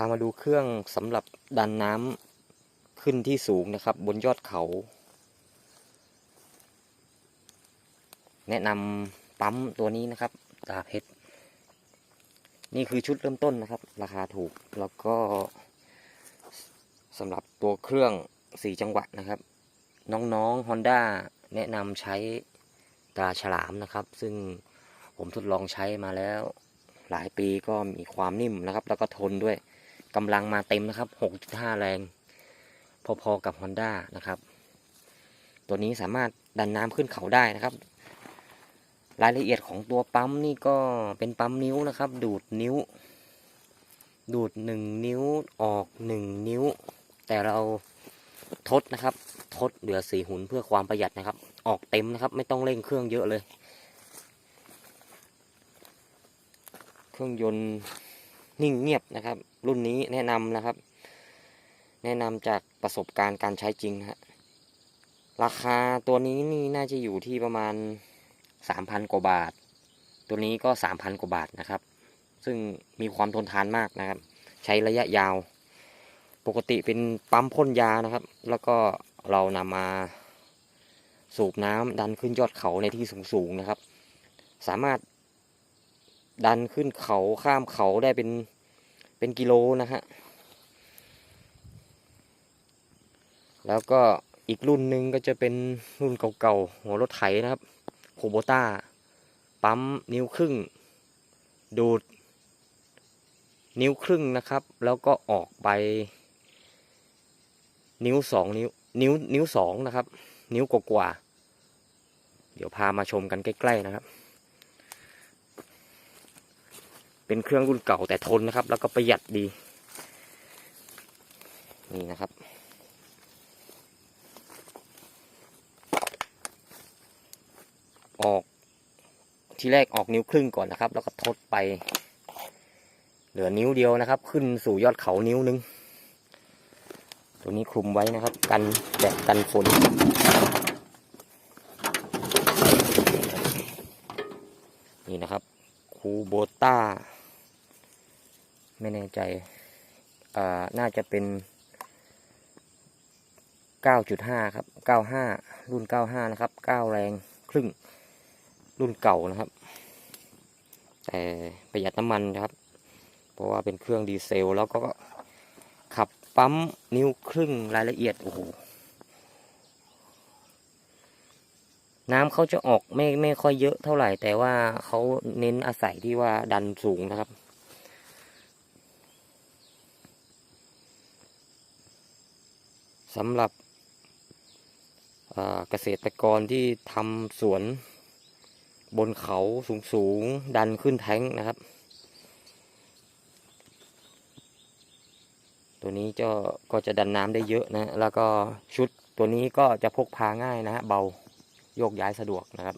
พามาดูเครื่องสำหรับดันน้ำขึ้นที่สูงนะครับ บนยอดเขา แนะนำปั๊มตัวนี้นะครับตาเพชรนี่คือชุดเริ่มต้นนะครับ ราคาถูกแล้วก็สำหรับตัวเครื่องสี่จังหวะนะครับ น้องๆ Honda แนะนำใช้ตาฉลามนะครับ ซึ่งผมทดลองใช้มาแล้ว หลายปีก็มีความนิ่มนะครับ แล้วก็ทนด้วย กำลังมาเต็มนะครับ 6.5 แรง พอๆกับ Honda นะครับ ตัวนี้สามารถดันน้ำขึ้นเขาได้นะครับ รายละเอียดของตัวปั๊มนี่ก็เป็นปั๊มนิ้วนะครับ ดูดนิ้ว ดูดหนึ่งนิ้วออกหนึ่งนิ้ว แต่เราทดนะครับ ทดเหลือสี่หุ่นเพื่อความประหยัดนะครับ ออกเต็มนะครับ ไม่ต้องเร่งเครื่องเยอะเลย เครื่องยนต์ นิ่งเงียบนะครับ รุ่นนี้แนะนำนะครับ แนะนำจากประสบการณ์การใช้จริงฮะราคาตัวนี้นี่น่าจะอยู่ที่ประมาณสามพันกว่าบาท ตัวนี้ก็สามพันกว่าบาทนะครับ ซึ่งมีความทนทานมากนะครับ ใช้ระยะยาว ปกติเป็นปั๊มพ่นยานะครับ แล้วก็เรานำมาสูบน้ำดันขึ้นยอดเขาในที่สูงๆนะครับ สามารถ ดันขึ้นเขาข้ามเขาได้เป็นเป็นกิโลนะฮะ แล้วก็อีกรุ่นหนึ่งก็จะเป็นรุ่นเก่าๆ หัวรถไถนะครับโคโบต้า ปั๊มนิ้วครึ่ง ดูด นิ้วครึ่งนะครับ แล้วก็ออกไป นิ้วสองนิ้วนิ้วนิ้วสองนะครับ นิ้วกว่า เดี๋ยวพามาชมกันใกล้ ๆ นะครับ เป็นเครื่องรุ่นเก่าแต่ทนนะครับ แล้วก็ประหยัดดี นี่นะครับ ออกทีแรกออกนิ้วครึ่งก่อนนะครับ แล้วก็ทดไป เหลือนิ้วเดียวนะครับ ขึ้นสู่ยอดเขานิ้วหนึง ตัวนี้คลุมไว้นะครับ กันแดดกันฝนนี่นะครับคูโบต้า ไม่แน่ใจอ่าน่าจะเป็น 9.5 ครับ 95 รุ่น 95 นะครับ 9 แรงครึ่ง รุ่นเก่านะครับ แต่ประหยัดน้ำมันนะครับ เพราะว่าเป็นเครื่องดีเซล แล้วก็ขับปั๊มนิ้วครึ่งรายละเอียด โอ้โห น้ำเขาจะออกไม่ไม่ค่อยเยอะเท่าไหร่ แต่ว่าเขาเน้นอาศัยที่ว่าดันสูงนะครับ สำหรับเอ่อเกษตรกรที่ทำสวนบนเขาสูงๆ ดันขึ้นแท้งนะครับ ตัวนี้จะก็จะดันน้ำได้เยอะนะ แล้วก็ชุดตัวนี้ก็จะพกพาง่ายนะฮะเบาโยกย้ายสะดวกนะครับ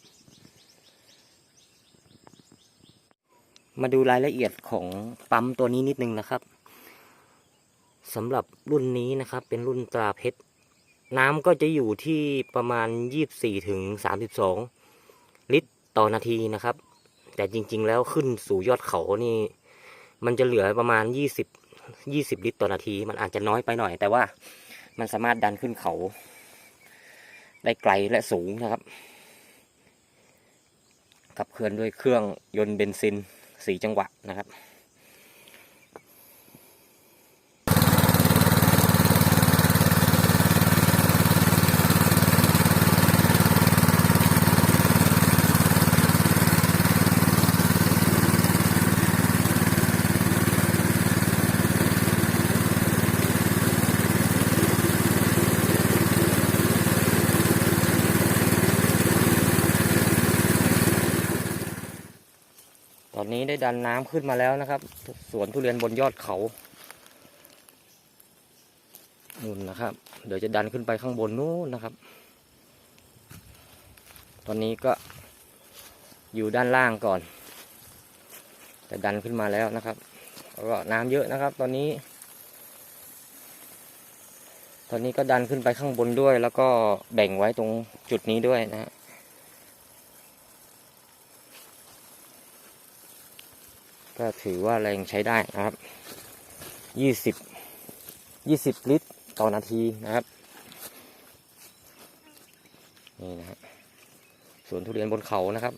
มาดูรายละเอียดของปั๊มตัวนี้นิดนึงนะครับ สำหรับรุ่นนี้นะครับเป็นรุ่นตราเพชร น้ำก็จะอยู่ที่ประมาณ 24ถึง32 ลิตรต่อนาทีนะครับ แต่จริงๆแล้วขึ้นสู่ยอดเขานี่ มันจะเหลือประมาณ 20 20 ลิตรต่อนาที มันอาจจะน้อยไปหน่อย แต่ว่ามันสามารถดันขึ้นเขา ได้ไกลและสูงนะครับ ขับเคลื่อนด้วยเครื่องยนต์เบนซินสีจังหวะนะครับ ได้ดันน้ำขึ้นมาแล้วนะครับสวนทุเรียนบนยอดเขานู่นนะครับ เดี๋ยวจะดันขึ้นไปข้างบนนู้นนะครับ ตอนนี้ก็อยู่ด้านล่างก่อน แต่ดันขึ้นมาแล้วนะครับก็น้ำเยอะนะครับ ตอนนี้ ตอนนี้ก็ดันขึ้นไปข้างบนด้วย แล้วก็แบ่งไว้ตรงจุดนี้ด้วยนะฮะ ก็ถือว่าแรงใช้ได้นะครับยี่สิบยี่สิบลิตรต่อนาทีนะครับ นี่นะฮะสวนทุเรียนบนเขานะครับ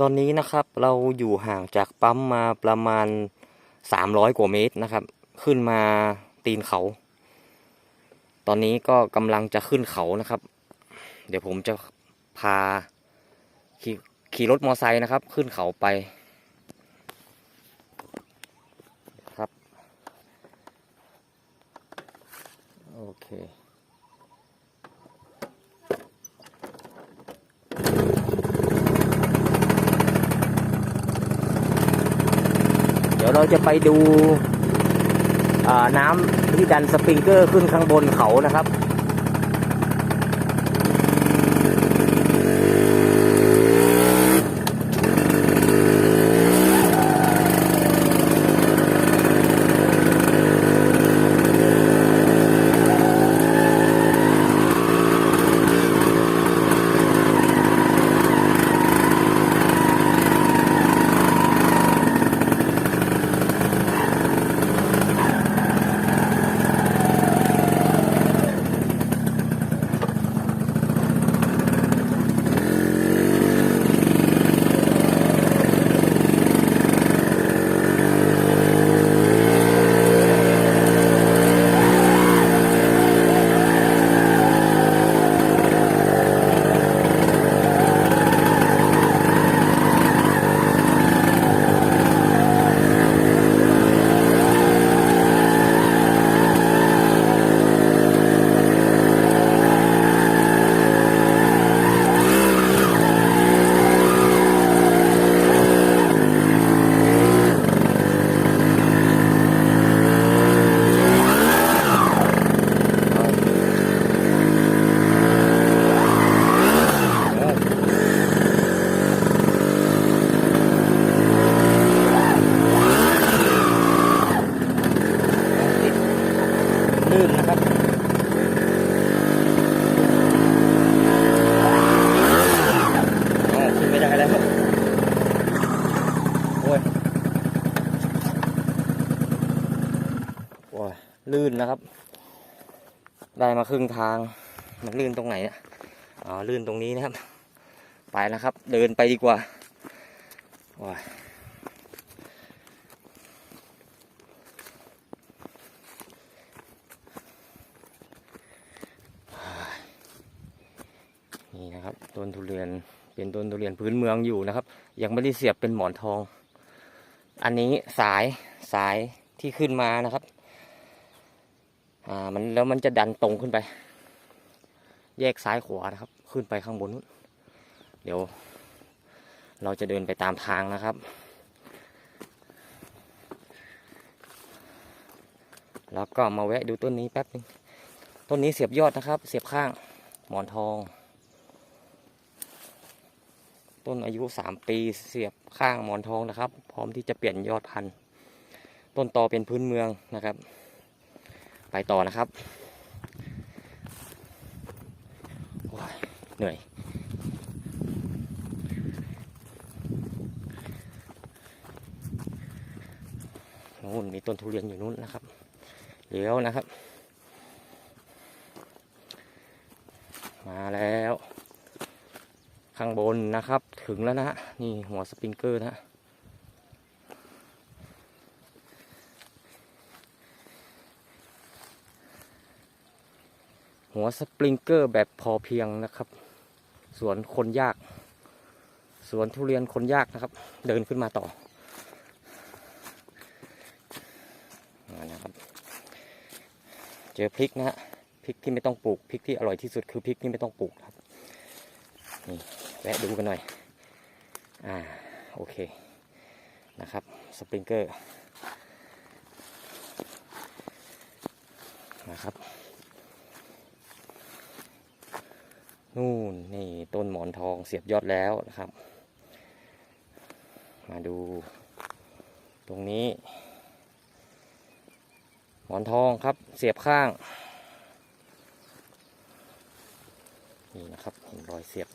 ตอนนี้นะครับเราอยู่ห่างจากปั๊มมาประมาณสามร้อยกว่าเมตรนะครับ ขึ้นมาตีนเขา ตอนนี้ก็กำลังจะขึ้นเขานะครับ เดี๋ยวผมจะพาขี่ขี่รถมอไซค์นะครับ ขึ้นเขาไปครับ โอเคเดี๋ยวเราจะไปดู น้ำที่ดันสปริงเกอร์ขึ้นข้างบนเขานะครับ ได้มาครึ่งทาง มันลื่นตรงไหนเนี่ยอ๋อลื่นตรงนี้นะครับ ไปแล้วครับ เดินไปดีกว่าโอ้ยนี่นะครับต้นทุเรียนเป็นต้นทุเรียนพื้นเมืองอยู่นะครับ ยังไม่ได้เสียบเป็นหมอนทอง อันนี้สายสายที่ขึ้นมานะครับ อ่ามันแล้วมันจะดันตรงขึ้นไป แยกซ้ายขวานะครับ ขึ้นไปข้างบนนู้นเดี๋ยว เราจะเดินไปตามทางนะครับ แล้วก็มาแวะดูต้นนี้แป๊บนึงต้นนี้เสียบยอดนะครับ เสียบข้างหมอนทอง ต้นอายุสามปีเสียบข้างหมอนทองนะครับ พร้อมที่จะเปลี่ยนยอดพันธุ์ต้นตอเป็นพื้นเมืองนะครับ ไปต่อนะครับโอ้ยเหนื่อยนู่นมีต้นทุเรียนอยู่นู่นนะครับเลี้ยวนะครับ มาแล้ว ข้างบนนะครับ ถึงแล้วนะฮะนี่หัวสปริงเกอร์นะ หัวสปริงเกอร์แบบพอเพียงนะครับ สวนคนยาก สวนทุเรียนคนยากนะครับ เดินขึ้นมาต่อนะครับเจอพริกนะฮะพริกที่ไม่ต้องปลูกพริกที่อร่อยที่สุดคือพริกที่ไม่ต้องปลูกครับนี่แวะดูกันหน่อยอ่าโอเคนะครับสปริงเกอร์นะครับ นู่นนี่ต้นหมอนทองเสียบยอดแล้วนะครับ มาดู ตรงนี้ หมอนทองครับเสียบข้าง นี่นะครับเห็นรอยเสียบ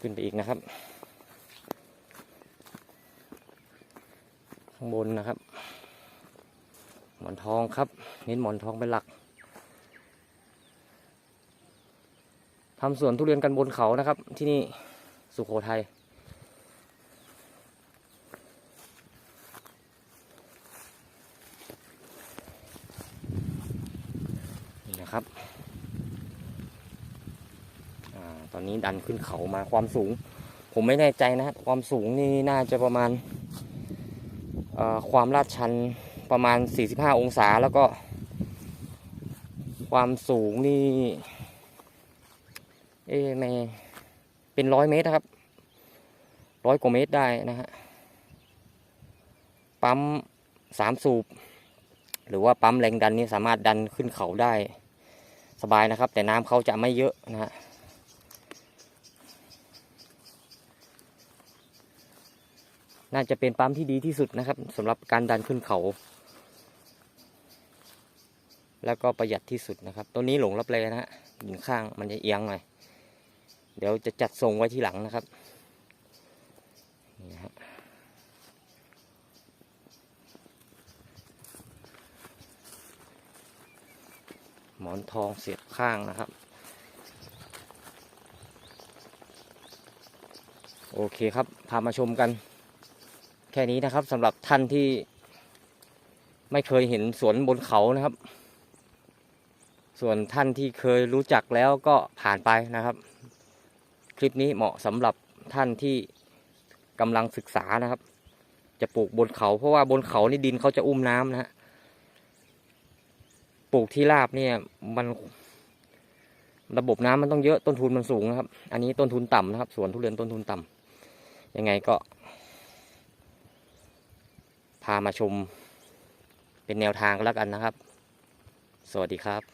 ขึ้นไปอีกนะครับ ข้างบนนะครับ มอนทองครับ เน้นหมอนทองเป็นหลักทำสวนทุเรียนกันบนเขานะครับ ที่นี่สุโขทัยนี่นะครับอตอนนี้ดันขึ้นเขามาความสูง ผมไม่แน่ใจนะฮะความสูงนี่น่าจะประมาณความลาดชัน ประมาณ 45 องศาแล้วก็ ความสูงนี่ เอ๊ะไม่เป็นร้อยเมตรครับ ร้อยกว่าเมตรได้นะฮะ ปั๊มสามสูบ หรือว่าปั๊มแรงดันนี่สามารถดันขึ้นเขาได้สบายนะครับ แต่น้ำเขาจะไม่เยอะนะฮะน่าจะเป็นปั๊มที่ดีที่สุดนะครับสำหรับการดันขึ้นเขา แล้วก็ประหยัดที่สุดนะครับ ตัวนี้หลงรับเลยนะฮะหินข้างมันจะเอียงหน่อย เดี๋ยวจะจัดทรงไว้ที่หลังนะครับนี่นะฮะหมอนทองเสียบข้างนะครับ โอเคครับ พามาชมกัน แค่นี้นะครับสำหรับท่านที่ไม่เคยเห็นสวนบนเขานะครับ ส่วนท่านที่เคยรู้จักแล้วก็ผ่านไปนะครับ คลิปนี้เหมาะสำหรับท่านที่กำลังศึกษานะครับ จะปลูกบนเขา เพราะว่าบนเขานี่ดินเขาจะอุ้มน้ำนะฮะปลูกที่ราบเนี่ยมันระบบน้ำมันต้องเยอะต้นทุนมันสูงนะครับ อันนี้ต้นทุนต่ำนะครับสวนทุเรียนต้นทุนต่ำยังไงก็ พามาชมเป็นแนวทางแล้วกันนะครับ สวัสดีครับ